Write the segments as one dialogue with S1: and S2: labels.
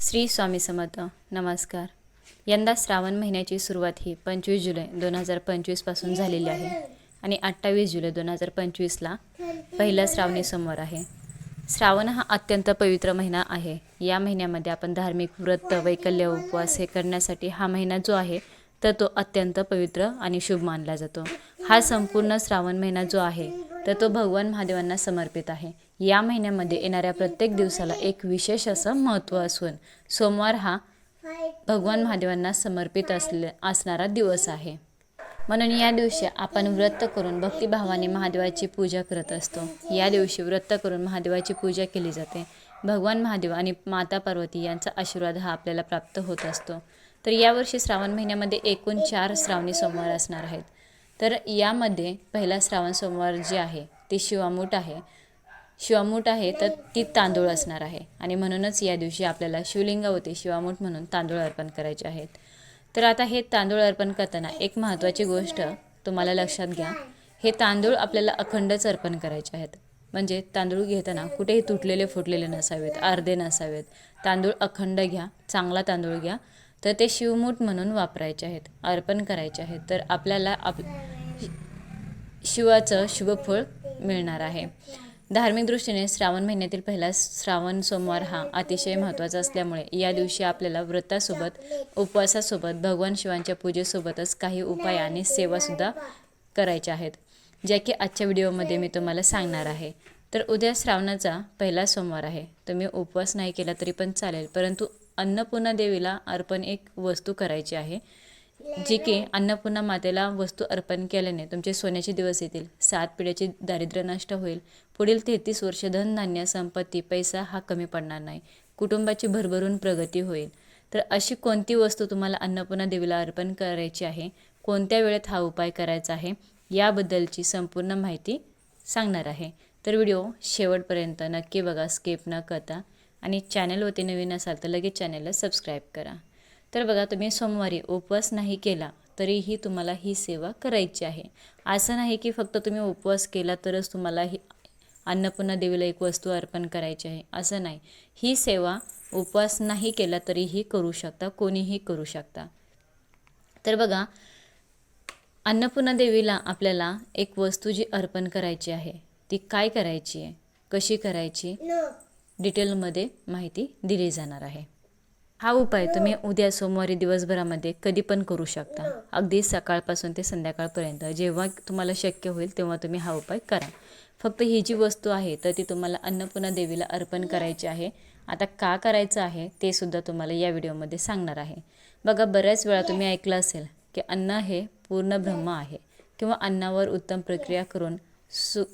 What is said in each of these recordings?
S1: श्री स्वामी समर्थ नमस्कार. यंदा श्रावण महिन्याची सुरुवात ही पंचवीस जुलै दोन हजार पंचवीसपासून झालेली आहे आणि अठ्ठावीस जुलै दोन हजार पंचवीसला पहिला श्रावणी सोमवार आहे. श्रावण हा अत्यंत पवित्र महिना आहे. या महिन्यामध्ये आपण धार्मिक व्रत वैकल्य उपवास हे करण्यासाठी हा महिना जो आहे तर तो अत्यंत पवित्र आणि शुभ मानला जातो. हा संपूर्ण श्रावण महिना जो आहे तर तो भगवान महादेवांना समर्पित आहे. या महिन्यामध्ये येणाऱ्या प्रत्येक दिवसाला एक विशेष असं महत्त्व असून सोमवार हा भगवान महादेवांना समर्पित असले असणारा दिवस आहे. म्हणून या दिवशी आपण व्रत करून भक्तिभावाने महादेवाची पूजा करत असतो. या दिवशी व्रत करून महादेवाची पूजा केली जाते. भगवान महादेव आणि माता पार्वती यांचा आशीर्वाद हा आपल्याला प्राप्त होत असतो. तर यावर्षी श्रावण महिन्यामध्ये एकूण चार श्रावणी सोमवार असणार आहेत. तर यामध्ये पहिला श्रावण सोमवार जे आहे ते शिवामूठ आहे. शिवामूठ आहे तर ती तांदूळ असणार आहे. आणि म्हणूनच या दिवशी आपल्याला शिवलिंगावरती शिवामूठ म्हणून तांदूळ अर्पण करायचे आहेत. तर आता हे तांदूळ अर्पण करताना एक महत्त्वाची गोष्ट तुम्हाला लक्षात घ्या. हे तांदूळ आपल्याला अखंडच अर्पण करायचे आहेत. म्हणजे तांदूळ घेताना कुठेही तुटलेले फुटलेले नसावेत अर्धे नसावेत. तांदूळ अखंड घ्या चांगला तांदूळ घ्या. तर ते शिवमूठ म्हणून वापरायचे आहेत अर्पण करायचे आहेत. तर आपल्याला आप शिवाचं शुभफळ मिळणार आहे. धार्मिक दृष्टीने श्रावण महिन्यातील पहिला श्रावण सोमवार हा अतिशय महत्त्वाचा असल्यामुळे या दिवशी आपल्याला व्रतासोबत उपवासासोबत भगवान शिवांच्या पूजेसोबतच काही उपाय आणि सेवासुद्धा करायच्या आहेत ज्या की आजच्या व्हिडिओमध्ये मी तुम्हाला सांगणार आहे. तर उद्या श्रावणाचा पहिला सोमवार आहे. तुम्ही उपवास नाही केला तरी पण चालेल परंतु अन्नपूर्णा देवीला अर्पण एक वस्तू करायची आहे. जी की अन्नपूर्णा मातेला वस्तू अर्पण केल्याने तुमचे सोन्याचे दिवस येतील. सात पिढ्याचे दारिद्र्य नष्ट होईल. पुढील तेहतीस वर्ष धनधान्य संपत्ती पैसा हा कमी पडणार नाही. कुटुंबाची भरभरून प्रगती होईल. तर अशी कोणती वस्तू तुम्हाला अन्नपूर्णा देवीला अर्पण करायची आहे? कोणत्या वेळेत हा उपाय करायचा आहे? याबद्दलची संपूर्ण माहिती सांगणार आहे. तर व्हिडिओ शेवटपर्यंत नक्की बघा स्किप न करता. आणि चॅनलवरती नवीन असाल तर लगेच चॅनलला सबस्क्राईब करा. तर बघा तुम्ही सोमवारी उपवास नाही केला तरीही तुम्हाला ही सेवा करायची आहे. असं नाही की फक्त तुम्ही उपवास केला तरच तुम्हाला ही अन्नपूर्णा देवीला एक वस्तू अर्पण करायची आहे. असं नाही. ही सेवा उपवास नाही केला तरीही करू शकता कोणीही करू शकता. तर बघा अन्नपूर्णा देवीला आपल्याला एक वस्तू जी अर्पण करायची आहे ती काय करायची आहे? कशी करायची? डिटेलमध्ये माहिती दिली जाणार आहे. हा उपाय तुम्ही उद्या सोमवारी दिवसभरामध्ये कधी पण करू शकता. अगदी सकाळपासून ते संध्याकाळपर्यंत. जेव्हा तुम्हाला शक्य होईल तेव्हा तुम्ही हा उपाय करा. फक्त ही जी वस्तू आहे तर ती तुम्हाला अन्नपूर्णा देवीला अर्पण करायची आहे. आता का करायचं आहे ते सुद्धा तुम्हाला या व्हिडिओमध्ये सांगणार आहे. बघा बऱ्याच वेळा तुम्ही ऐकलं असेल की अन्न हे पूर्ण ब्रह्म आहे किंवा अन्नावर उत्तम प्रक्रिया करून सु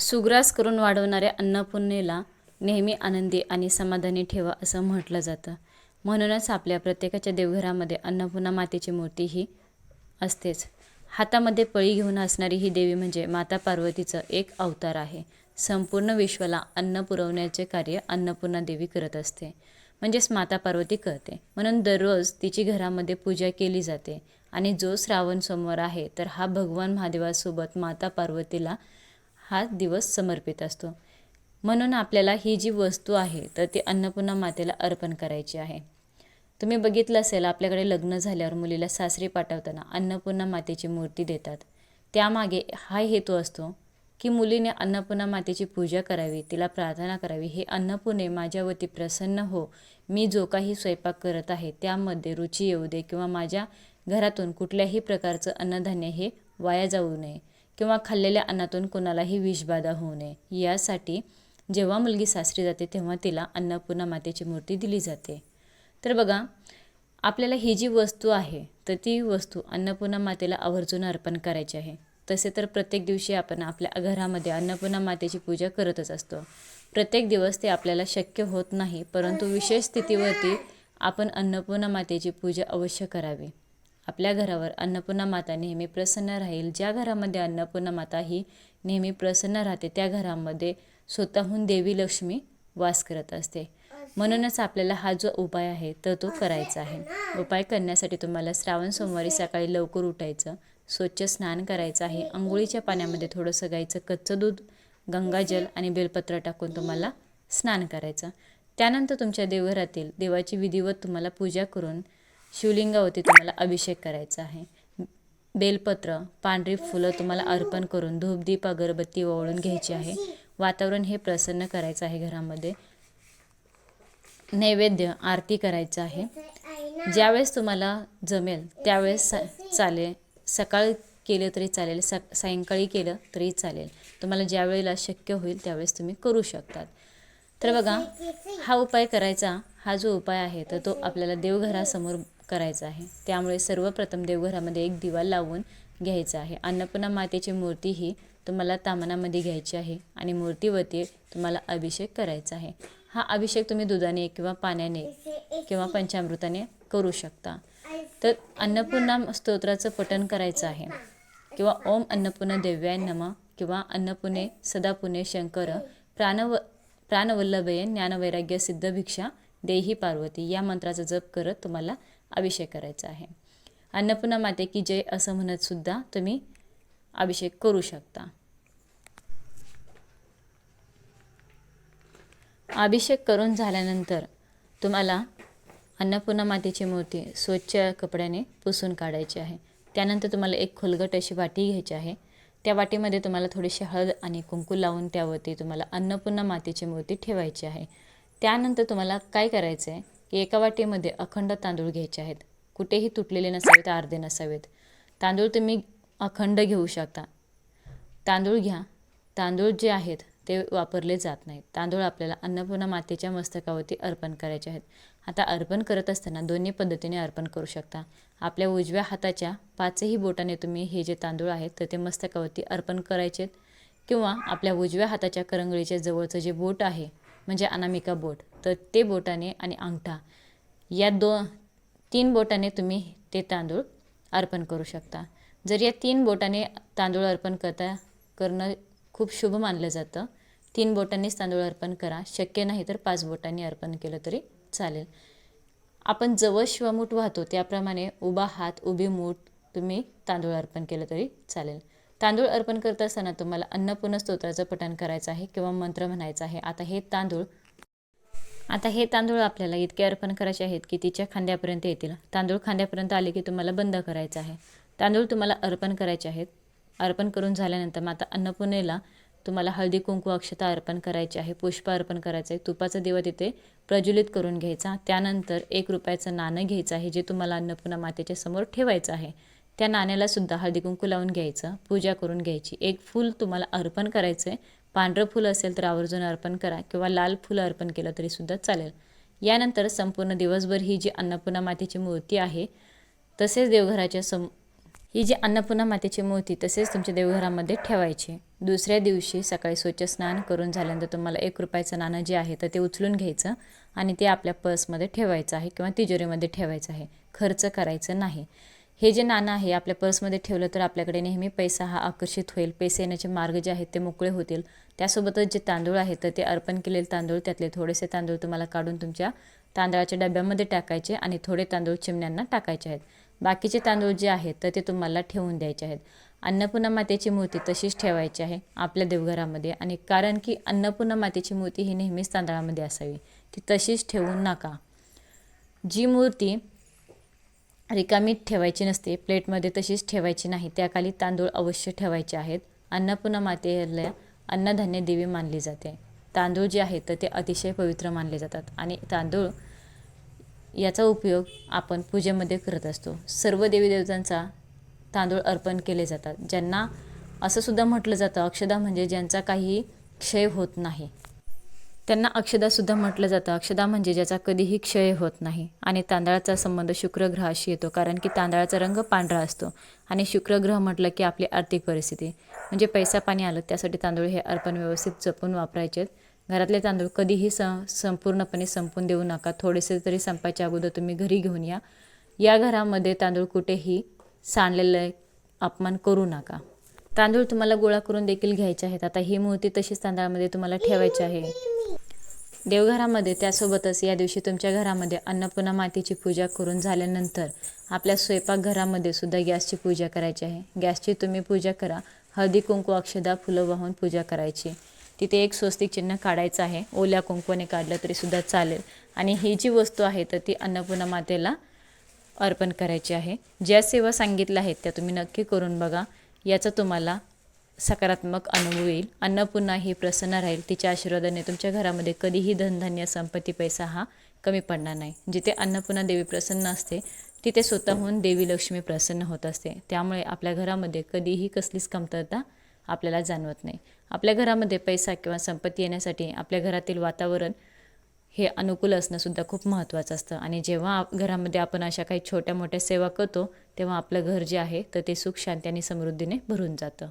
S1: सुग्रास करून वाढवणाऱ्या अन्नपूर्णेला नेहमी आनंदी आणि समाधानी ठेवा असं म्हटलं जातं. म्हणूनच आपल्या प्रत्येकाच्या देवघरामध्ये अन्नपूर्णा मातेची मूर्ती ही असतेच. हातामध्ये पळी घेऊन असणारी ही देवी म्हणजे माता पार्वतीचं एक अवतार आहे. संपूर्ण विश्वाला अन्न पुरवण्याचे कार्य अन्नपूर्णा देवी करत असते. म्हणजेच माता पार्वती करते. म्हणून दररोज तिची घरामध्ये पूजा केली जाते. आणि जो श्रावण सोमवार आहे तर हा भगवान महादेवासोबत माता पार्वतीला हा दिवस समर्पित असतो. म्हणून आपल्याला ही जी वस्तू आहे तर ती अन्नपूर्णा मातेला अर्पण करायची आहे. तुम्ही बघितलं असेल आपल्याकडे लग्न झाल्यावर मुलीला सासरी पाठवताना अन्नपूर्णा मातेची मूर्ती देतात. त्यामागे हा हेतू असतो की मुलीने अन्नपूर्णा मातेची पूजा करावी तिला प्रार्थना करावी. हे अन्नपूर्णे माझ्यावरती प्रसन्न हो. मी जो काही स्वयंपाक करत आहे त्यामध्ये रुची येऊ दे किंवा माझ्या घरातून कुठल्याही प्रकारचं अन्नधान्य हे वाया जाऊ नये किंवा खाल्लेल्या अन्नातून कोणालाही विषबाधा होऊ नये. यासाठी जेव्हा मुलगी सासरी जाते तेव्हा तिला अन्नपूर्णा मातेची मूर्ती दिली जाते. तर बघा आपल्याला ही जी वस्तू आहे तर ती वस्तू अन्नपूर्णा मातेला आवर्जून अर्पण करायची आहे. तसे तर प्रत्येक दिवशी आपण आपल्या घरामध्ये अन्नपूर्णा मातेची पूजा करतच असतो. प्रत्येक दिवस ते आपल्याला शक्य होत नाही परंतु विशेष स्थितीवरती आपण अन्नपूर्णा मातेची पूजा अवश्य करावी. आपल्या घरावर अन्नपूर्णा माता नेहमी प्रसन्न राहील. ज्या घरामध्ये अन्नपूर्णा माता ही नेहमी प्रसन्न राहते त्या घरामध्ये स्वतःहून देवी लक्ष्मी वास करत असते. म्हणूनच आपल्याला हा जो उपाय आहे तर तो करायचा आहे उपाय करण्यासाठी तुम्हाला श्रावण सोमवारी सकाळी लवकर उठायचं स्वच्छ स्नान करायचं आहे. आंघोळीच्या पाण्यामध्ये थोडंसं गाईचं कच्चं दूध गंगाजल आणि बेलपत्र टाकून तुम्हाला स्नान करायचं. त्यानंतर तुमच्या देवघरातील देवाची विधिवत तुम्हाला पूजा करून शिवलिंगावरती तुम्हाला अभिषेक करायचा आहे. बेलपत्र पांढरी फुलं तुम्हाला अर्पण करून धूपदीप अगरबत्ती ओवाळून घ्यायची आहे. वातावरण हे प्रसन्न करायचं आहे घरामध्ये. नैवेद्य आरती करायचं आहे. ज्यावेळेस तुम्हाला जमेल त्यावेळेस सा चालेल. सकाळी केलं तरी चालेल स सायंकाळी केलं तरी चालेल. तुम्हाला ज्या वेळेला शक्य होईल त्यावेळेस तुम्ही करू शकतात. तर बघा हा उपाय करायचा हा जो उपाय आहे तर तो आपल्याला देवघरासमोर करायचा आहे. त्यामुळे सर्वप्रथम देवघरामध्ये एक दिवा लावून घ्यायचा आहे. अन्नपूर्णा मातेची मूर्ती ही तुम्हाला तामनामध्ये घ्यायची आहे आणि मूर्तीवरती तुम्हाला अभिषेक करायचा आहे. हा अभिषेक तुम्ही दुधाने किंवा पाण्याने किंवा पंचामृताने करू शकता. तर अन्नपूर्णा स्तोत्राचं पठण करायचं आहे. किंवा ओम अन्नपूर्ण देव्याय नम किंवा अन्नपुणे सदापुणे शंकर प्राणव प्राणवल्लभय ज्ञानवैराग्य सिद्ध भिक्षा देही पार्वती या मंत्राचा जप करत तुम्हाला अभिषेक करायचा आहे. अन्नपूर्णा माते की जय असं म्हणत सुद्धा तुम्ही अभिषेक करू शकता. अभिषेक करून झाल्यानंतर तुम्हाला अन्नपूर्णा मातेची मूर्ती स्वच्छ कपड्याने पुसून काढायची आहे. त्यानंतर तुम्हाला एक खोलगट अशी वाटी घ्यायची आहे. त्या वाटीमध्ये तुम्हाला थोडीशी हळद आणि कुंकू लावून त्यावरती तुम्हाला अन्नपूर्णा मातेची मूर्ती ठेवायची आहे. त्यानंतर तुम्हाला काय करायचं आहे की एका वाटीमध्ये अखंड तांदूळ घ्यायचे आहेत. कुठेही तुटलेले नसावेत अर्धे नसावेत. तांदूळ तुम्ही अखंड घेऊ शकता. तांदूळ घ्या. तांदूळ जे आहेत ते वापरले जात नाहीत. तांदूळ आपल्याला अन्नपूर्णा मातेच्या मस्तकावरती अर्पण करायचे आहेत. आता अर्पण करत असताना दोन्ही पद्धतीने अर्पण करू शकता. आपल्या उजव्या हाताच्या पाचही बोटाने तुम्ही हे जे तांदूळ आहेत तर ते मस्तकावरती अर्पण करायचे किंवा आपल्या उजव्या हाताच्या करंगळीच्या जवळचं जे बोट आहे म्हणजे अनामिका बोट तर ते बोटाने आणि अंगठा या दो तीन बोटाने तुम्ही ते तांदूळ अर्पण करू शकता. जर या तीन बोटाने तांदूळ अर्पण करता करणं खूप शुभ मानलं जातं. तीन बोटांनीच तांदूळ अर्पण करा. शक्य नाही तर पाच बोटांनी अर्पण केलं तरी चालेल. आपण जवळ शिवमूठ वाहतो त्याप्रमाणे उभा हात उभी मूठ तुम्ही तांदूळ अर्पण केलं तरी चालेल. तांदूळ अर्पण करत असताना तुम्हाला अन्नपूर्ण स्तोत्राचं पठण करायचं आहे किंवा मंत्र म्हणायचा आहे आता हे तांदूळ आता हे तांदूळ आपल्याला इतके अर्पण करायचे आहेत की तिच्या खांद्यापर्यंत येतील. तांदूळ खांद्यापर्यंत आले की तुम्हाला बंद करायचं आहे. तांदूळ तुम्हाला अर्पण करायचे आहेत. अर्पण करून झाल्यानंतर मग आता अन्नपूर्णेला तुम्हाला हळदी कुंकू अक्षता अर्पण करायची आहे. पुष्प अर्पण करायचं आहे. तुपाचा दिवा तिथे प्रज्वलित करून घ्यायचा. त्यानंतर एक रुपयाचं नाणं घ्यायचं आहे जे तुम्हाला अन्नपूर्णा मातेच्या समोर ठेवायचं आहे. त्या नाण्याला सुद्धा हळदी कुंकू लावून घ्यायचं. पूजा करून घ्यायची. एक फूल तुम्हाला अर्पण करायचं आहे. पांढरं फूल असेल तर आवर्जून अर्पण करा किंवा लाल फुलं अर्पण केलं तरीसुद्धा चालेल. यानंतर संपूर्ण दिवसभर ही जी अन्नपूर्णा मातेची मूर्ती आहे तसेच देवघराच्या सम ही जी अन्नपूर्णा मातेची मूर्ती तसेच तुमच्या देवघरामध्ये ठेवायची. दुसऱ्या दिवशी सकाळी स्वच्छ स्नान करून झाल्यानंतर तुम्हाला एक रुपयाचं नाणं जे आहे तर ते उचलून घ्यायचं आणि ते आपल्या पर्समध्ये ठेवायचं आहे किंवा तिजोरीमध्ये ठेवायचं आहे. खर्च करायचं नाही. हे जे नाणं आहे आपल्या पर्समध्ये ठेवलं तर आपल्याकडे नेहमी पैसा हा आकर्षित होईल. पैसे येण्याचे मार्ग जे आहेत ते मोकळे होतील. त्यासोबतच जे तांदूळ आहेत तर ते अर्पण केलेले तांदूळ त्यातले थोडेसे तांदूळ तुम्हाला काढून तुमच्या तांदळाच्या डब्यामध्ये टाकायचे आणि थोडे तांदूळ चिमण्यांना टाकायचे आहेत. बाकीचे तांदूळ जे आहेत तर ते तुम्हाला ठेवून द्यायचे आहेत. अन्नपूर्णा मातेची मूर्ती तशीच ठेवायची आहे आपल्या देवघरामध्ये. आणि कारण की अन्नपूर्णा मातेची मूर्ती ही नेहमीच तांदळामध्ये असावी. ती तशीच ठेवू नका. जी मूर्ती रिकामी ठेवायची नसते प्लेटमध्ये तशीच ठेवायची नाही त्याखाली तांदूळ अवश्य ठेवायचे आहेत. अन्नपूर्णा मातेला अन्नधान्य देवी मानली जाते. तांदूळ जे आहेत तर ते अतिशय पवित्र मानले जातात. आणि तांदूळ याचा उपयोग आपण पूजेमध्ये करत असतो. सर्व देवी देवतांचा तांदूळ अर्पण केले जातात. ज्यांना असं सुद्धा म्हटलं जातं अक्षदा म्हणजे ज्यांचा काही क्षय होत नाही. त्यांना अक्षदासुद्धा म्हटलं जातं. अक्षदा म्हणजे ज्याचा कधीही क्षय होत नाही. आणि तांदळाचा संबंध शुक्रग्रहाशी येतो कारण की तांदळाचा रंग पांढरा असतो. आणि शुक्रग्रह म्हटलं की आपली आर्थिक परिस्थिती. म्हणजे पैसा पाणी आलं त्यासाठी तांदूळ हे अर्पण व्यवस्थित जपून वापरायचे घरातले तांदूळ कधीही स संपूर्णपणे संपून देऊ नका. थोडेसे तरी संपायच्या अगोदर तुम्ही घरी घेऊन या. या घरामध्ये तांदूळ कुठेही सांडलेलं अपमान करू नका. तांदूळ तुम्हाला गोळा करून देखील घ्यायचे आहेत. आता ही मूर्ती तशीच तांदळामध्ये तुम्हाला ठेवायची आहे. देवघरामध्ये त्यासोबतच या दिवशी तुमच्या घरामध्ये अन्नपूर्णा मातेची पूजा करून झाल्यानंतर आपल्या स्वयंपाकघरामध्ये सुद्धा गॅसची पूजा करायची आहे. गॅसची तुम्ही पूजा करा. हळदी कुंकू अक्षदा फुलं वाहून पूजा करायची. तिथे एक स्वस्तिक चिन्ह काढायचं आहे. ओल्या कुंकवाने काढलं तरी सुद्धा चालेल. आणि ही जी वस्तू आहे तर ती अन्नपूर्णा मातेला अर्पण करायची आहे. ज्या सेवा सांगितल्या आहेत त्या तुम्ही नक्की करून बघा. याचा तुम्हाला सकारात्मक अनुभव येईल. अन्नपूर्णा ही प्रसन्न राहील. तिच्या आशीर्वादाने तुमच्या घरामध्ये कधीही धनधान्य संपत्ती पैसा हा कमी पडणार नाही. जिथे अन्नपूर्णा देवी प्रसन्न असते तिथे स्वतःहून देवी लक्ष्मी प्रसन्न होत असते. त्यामुळे आपल्या घरामध्ये कधीही कसलीच कमतरता आपल्याला जाणवत नाही. आपल्या घरामध्ये पैसा किंवा संपत्ती येण्यासाठी आपल्या घरातील वातावरण हे अनुकूल असणंसुद्धा खूप महत्त्वाचं असतं. आणि जेव्हा घरामध्ये आपण अशा काही छोट्या मोठ्या सेवा करतो तेव्हा आपलं घर जे आहे तर ते सुख शांती आणि समृद्धीने भरून जातं.